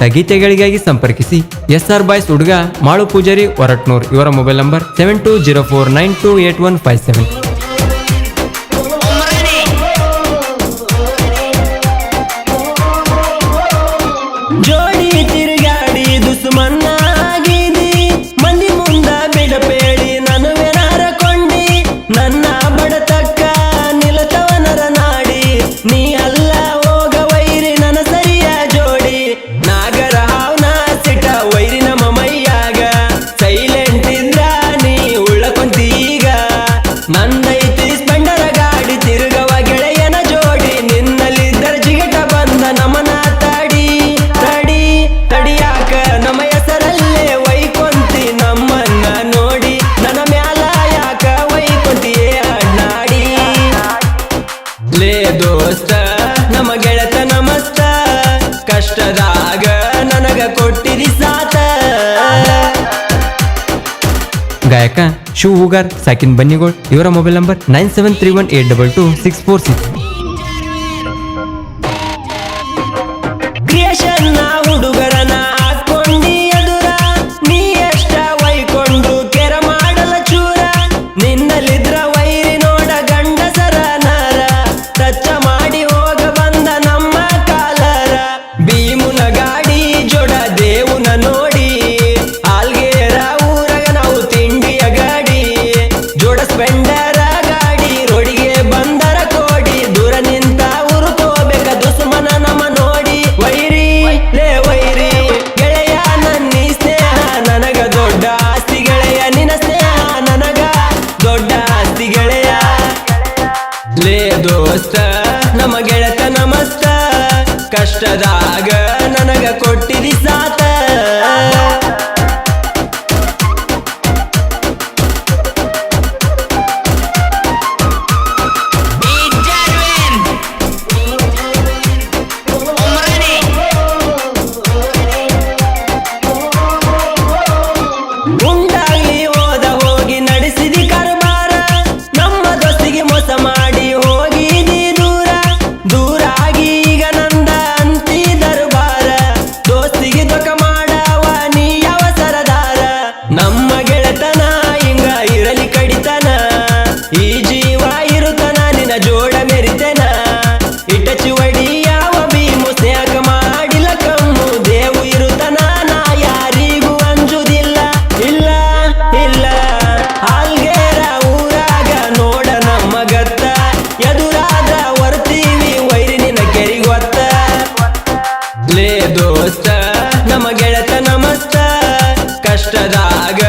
ಇಂಥ ಗೀತೆಗಳಿಗಾಗಿ ಸಂಪರ್ಕಿಸಿ S R boys ಹುಡುಗ ಮಾಳು ಪೂಜಾರಿ ಹೊರಟ್ನೂರ್. ಇವರ mobile number seven two zero four nine two eight one five seven ದೋಸ್ತ ನಮ್ಮ ಗೆಳತ ಮಸ್ತ ಕಷ್ಟದಾಗ ನನಗ ಕೊಟ್ಟಿರಿ ಸಾತ. ಗಾಯಕ ಶಿವ್ ಹೂಗಾರ್ ಸಾಕಿನ್ ಬನ್ನಿಗೋಳ್ ಇವರ mobile number nine seven three one eight double two six four six. Creation ಜೋಡ ಗಾಡಿ, ರೋಡಿಗೆ ಬಂದರ ಕೋಡಿ, ದೂರ ನಿಂತ ಉರುಕೋಬೇಕ ದುಸ್ಮನ ನಮ ನೋಡಿ. ವೈರಿ, ಲೇ ವೈರಿ, ಗೆಳೆಯ ನನ್ನಿ ಸ್ನೇಹ, ನನಗ ದೊಡ್ಡ ಆಸ್ತಿ ಗೆಳೆಯ ನಿನ್ನ ಸ್ನೇಹ, ನನಗ ದೊಡ್ಡ ಆಸ್ತಿ ಗೆಳೆಯ. ಲೇ ದೋಸ್ತ, ನಮ್ಮ ಗೆಳತನ ನಮಸ್ತ, ಕಷ್ಟದಾಗ ನನಗ ಕೊಟ್ಟಿದಿ ಸಾತ. ಗೆಳತನ ಹಿಂಗ ಇರಲಿ ಕಡಿತನ. ಈ ಜೀವ ಇರುತನ, ನಿನ್ನ ಜೋಡ ಮೆರಿತನ. ಇಟಚಿ ಒಡಿ ಯಾವ ಭೀಮು ಸ್ನೇಹ ಮಾಡಿಲ್ಲ ಕಮ್ಮು. ದೇವು ಇರುತನ, ನಾ ಯಾರಿಗೂ ಅಂಜುದಿಲ್ಲ. ಇಲ್ಲ ಇಲ್ಲ. ಅಲ್ಗೇರ ಊರಾಗ ನೋಡ ನಮ್ಮ ಗತ್ತ. ಎದುರಾದ ವರ್ತೀವಿ, ವೈರಿ ನಿನ್ನ ಕೆರಿಗೊತ್ತ ಲೇ ದೋಸ್ತ ನಮ್ಮ ಗೆಳತ ನಮಸ್ತ ಕಷ್ಟದಾಗ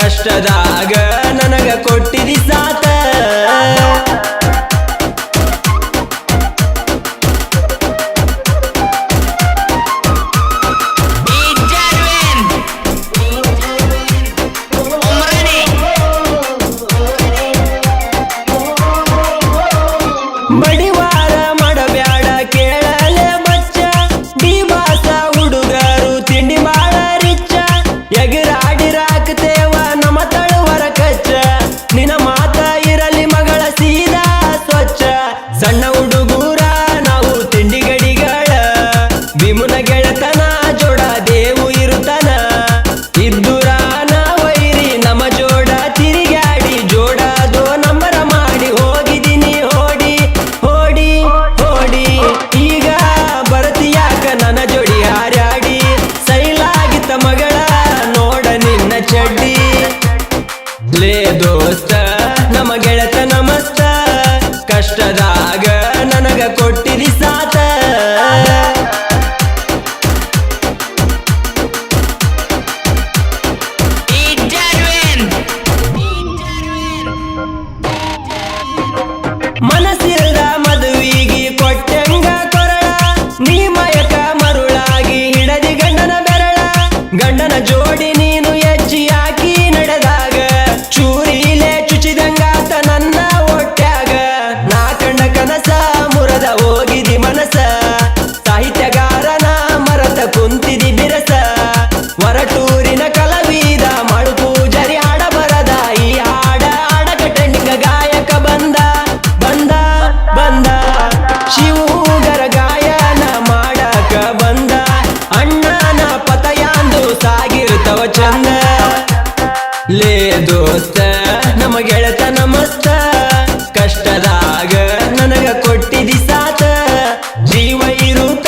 ಕಷ್ಟದಾಗ ಜೀವ ಇರುತನ